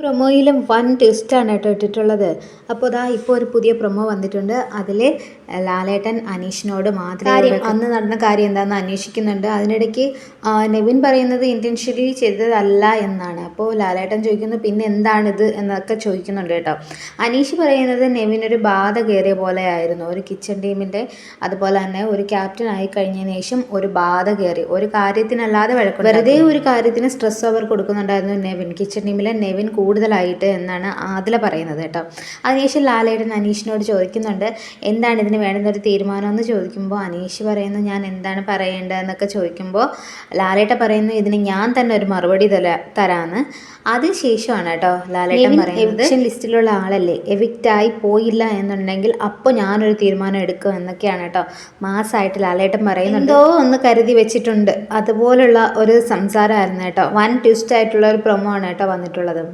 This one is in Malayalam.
പ്രൊമോയിലും വൺ ട്വിസ്റ്റാണ് കേട്ടോ ഇട്ടിട്ടുള്ളത്. അപ്പോൾ ഇതാ ഇപ്പോൾ ഒരു പുതിയ പ്രൊമോ വന്നിട്ടുണ്ട്. അതിൽ ലാലേട്ടൻ അനീഷിനോട് മാത്രം അന്ന് നടന്ന കാര്യം എന്താണെന്ന് അന്വേഷിക്കുന്നുണ്ട്. അതിനിടയ്ക്ക് നെവിൻ പറയുന്നത് ഇന്റൻഷ്യലി ചെയ്തതല്ല എന്നാണ്. അപ്പോൾ ലാലേട്ടൻ ചോദിക്കുന്നു പിന്നെ എന്താണിത്? എന്നൊക്കെ ചോദിക്കുന്നുണ്ട് കേട്ടോ. അനീഷ് പറയുന്നത് നെവിൻ ഒരു ബാധ കയറിയ പോലെയായിരുന്നു ഒരു കിച്ചൺ ടീമിന്റെ അതുപോലെ തന്നെ ഒരു ക്യാപ്റ്റൻ ആയി കഴിഞ്ഞതിന് ശേഷം ഒരു ബാധ കയറി. ഒരു കാര്യത്തിനല്ലാതെ വഴക്കുണ്ട് വെറുതെ ഒരു കാര്യത്തിന് സ്ട്രെസ് ഓവർ കൊടുക്കുന്നുണ്ടായിരുന്നു നെവിൻ. കിച്ചൺ ടീമിലെ നെവിൻ കൂടുതലായിട്ട് എന്നാണ് ആദില പറയുന്നത് കേട്ടോ. അതിനുശേഷം ലാലേട്ടൻ അനീഷിനോട് ചോദിക്കുന്നുണ്ട് എന്താണ് ഇതിന് വേണ്ടുന്നൊരു തീരുമാനം എന്ന് ചോദിക്കുമ്പോൾ അനീഷ് പറയുന്നു ഞാൻ എന്താണ് പറയേണ്ടതെന്നൊക്കെ ചോദിക്കുമ്പോൾ ലാലേട്ട പറയുന്നു ഇതിന് ഞാൻ തന്നെ ഒരു മറുപടി തല തരാന്ന്. അതിനുശേഷമാണ് കേട്ടോ ലാലേട്ടൻ പറയുന്നത് ലിസ്റ്റിലുള്ള ആളല്ലേ എവിക്റ്റ് ആയി പോയില്ല എന്നുണ്ടെങ്കിൽ അപ്പോൾ ഞാനൊരു തീരുമാനം എടുക്കും എന്നൊക്കെയാണ് കേട്ടോ മാസമായിട്ട് ലാലേട്ടൻ പറയുന്നുണ്ട് എന്തോ ഒന്ന് കരുതി വെച്ചിട്ടുണ്ട് അതുപോലുള്ള ഒരു സംസാരമായിരുന്നു കേട്ടോ. വൺ ട്വിസ്റ്റ് ആയിട്ടുള്ള ഒരു പ്രൊമോ ആണ് കേട്ടോ വന്നിട്ടുള്ളത്.